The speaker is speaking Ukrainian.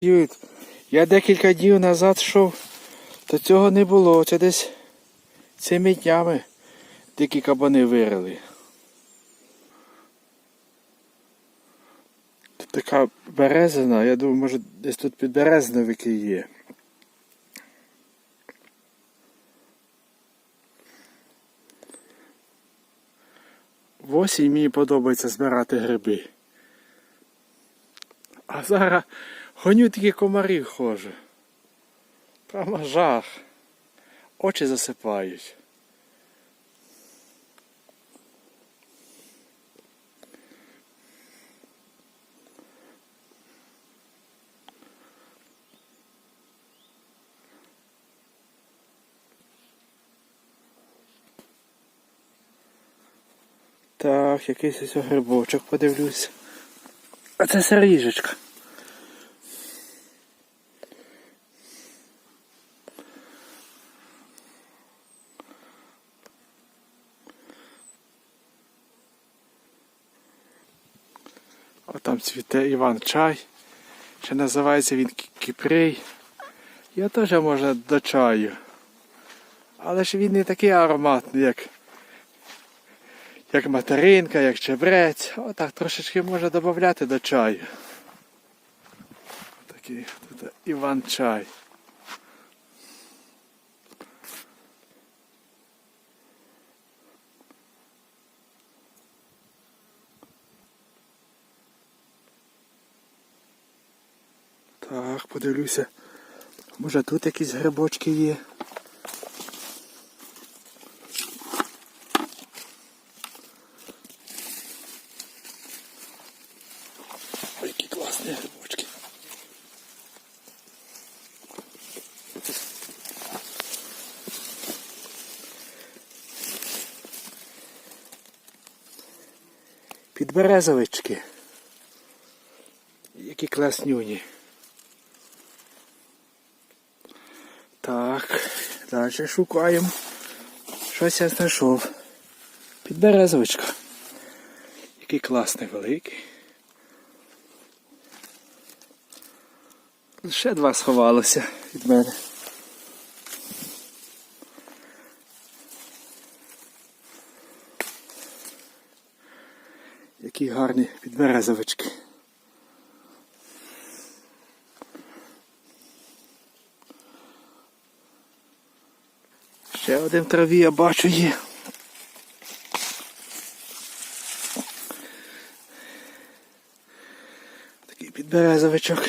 Я декілька днів назад йшов, то цього не було. Це десь цими днями дикі кабани вирили. Тут така березина, я думаю, може десь тут підберезновики є. В осінь мені подобається збирати гриби. А зараз гоню такі комарі хожу. Прямо жах. Очі засипають. Так, якийсь ось грибочок подивлюсь. А це сиріжечка. О, там цвіте Іван чай. Ще називається він Кі- Кіпрей. Я теж можна до чаю. Але ж він не такий ароматний, як, як материнка, як чебрець. Отак трошечки можна додати до чаю. Такий тут Іван чай. Так, подивлюся. Може тут якісь грибочки є. Які класні грибочки. Підберезовички. Які класнюні. Так, далі шукаємо. Щось я знайшов. Підберезовичка. Який класний великий. Ще два сховалося від мене. Які гарні підберезовички. Ще один траві я бачу є. Такий підберезовичок.